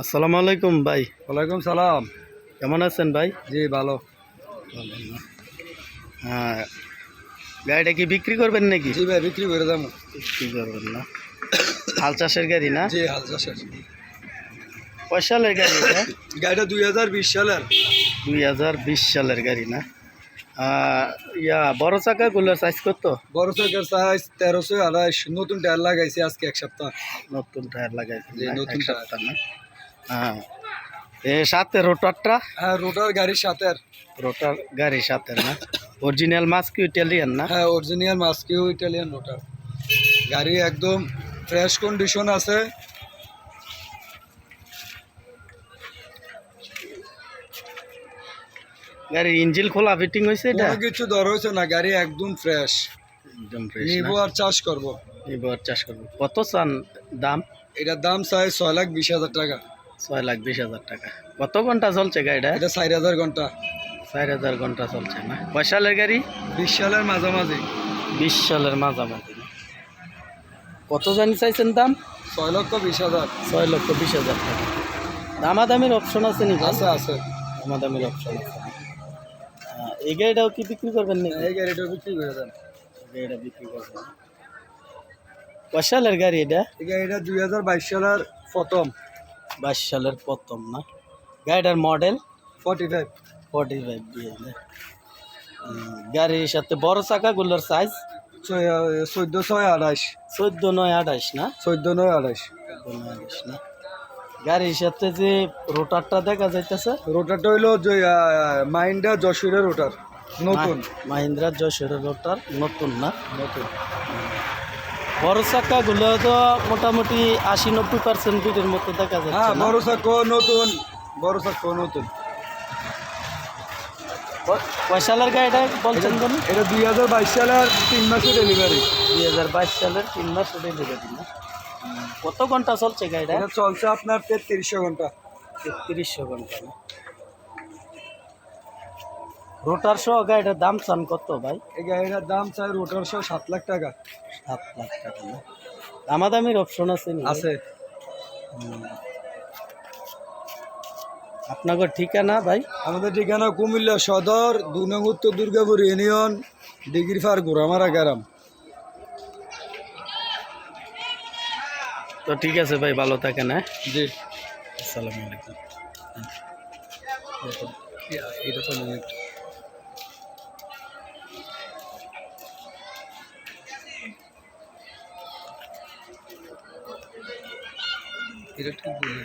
আসসালামু আলাইকুম ভাই। ওয়ালাইকুম সালাম। কেমন আছেন ভাই? জি ভালো। হ্যাঁ গাড়িটা কি বিক্রি করবেন নাকি? জি ভাই বিক্রি করে দাম বিক্রি করবেন না। হাল চাষের গাড়ি না? জি হাল চাষের। কয় সালের গাড়ি গাড়িটা দুই হাজার বিশ সালের। দুই হাজার বিশ সালের গাড়ি না? ইয়া বড় চাকাগুলোর সাইজ কত? বড় চকের সাইজ তেরোশো আড়াইশ নতুন টায়ার লাগাইছি আজকে এক সপ্তাহ। নতুন টায়ার লাগাইছে নতুন সপ্তাহ না? হ্যাঁ। এ সাথে রোটারটা হ্যাঁ রোটার গাড়ির সাথে রোটার গাড়ি সাথে না? অরিজিনাল মাস্ক ইটালিয়ান না? হ্যাঁ অরিজিনাল মাস্কিউ ইটালিয়ান রোটার গাড়ি একদম ফ্রেশ কন্ডিশন আছে। গাড়ির ইঞ্জিল খোলা ফিটিং হয়েছে এটা? কোনো কিছু দর হয়েছে না গাড়ি একদম ফ্রেশ একদম ফ্রেশ নিবো আর চাষ করব। এবার চাষ করব। কত চান দাম? এটার দাম চাই ছয় লাখ বিশ হাজার টাকা। ছয় লাখ বিশ হাজার টাকা। কত ঘণ্টা চলছে গাড়িটা? এটা চার হাজার ঘণ্টা। চার হাজার ঘণ্টা চলছে না? কয় সালের গাড়ি? বিশ সালের মাঝামাঝি। বিশ সালের মাঝামাঝি। কত জানি চাইছেন দাম? ছয় লক্ষ বিশ হাজার। ছয় লক্ষ বিশ হাজার টাকা। দামাদামির অপশন আছে নি আছে আছে। দামাদামির অপশন আছে। এই গাড়িটাও কি বিক্রি করবেন নাকি? এই গাড়িটা বিক্রি করে দেন। গাড়িটা বিক্রি করবেন। কয় সালের গাড়ি এটা? এই গাড়িটা দুই হাজার বাইশ সালের প্রথম। বাইশ সালের প্রথম না? গাড়িটার model? Forty five forty five দিয়ে গাড়ির সাথে বড় চাকাগুলোর সাইজ চোদ্দ ছয় আঠাইশ চোদ্দ নয় আঠাইশ না? চোদ্দ নয় আঠাইশ না? গাড়ির সাথে যে রোটারটা দেখা যাইতেছে রোটারটা হইল যে মাইন্ডা যশোরের রোটার নতুন। মাহিন্দ্রা যশোরের রোটার নতুন না? নতুন। বড় চাকাগুলো তো মোটামুটি আশি নব্বই পার্সেন্ট বিটের মতো দেখা হ্যাঁ না? বড় চাকো নতুন বড় চাকো নতুন। কয় সালের গাড়িটা বলছেন এটা দুই হাজার বাইশ সালের তিন মাসের ডেলিভারি দুই হাজার বাইশ সালের তিন মাস ডেলিভারি না? কত ঘণ্টা চলছে গাড়িটা? এটা চলছে আপনার তেত্রিশশো ঘণ্টা। তেত্রিশশো ঘণ্টা রোটার সহ গাড়িটার দাম চান কত ভাই? এই গাড়িটার দাম চাই রোটার সহ সাত লাখ টাকা। সাত লাখ টাকা না? দামাদামির অপশন আছে আছে। আপনাদের ঠিকানা ভাই? আমাদের ঠিকানা কুমিল্লা সদর দু নং উত্তর দুর্গাপুর ইউনিয়ন ডিগ্রি ফার গোরামারা গ্রাম। তো ঠিক আছে ভাই ভালো থাকেন হ্যাঁ? জি। আসসালামু আলাইকুম। এটা তো এটা ঠিক বলি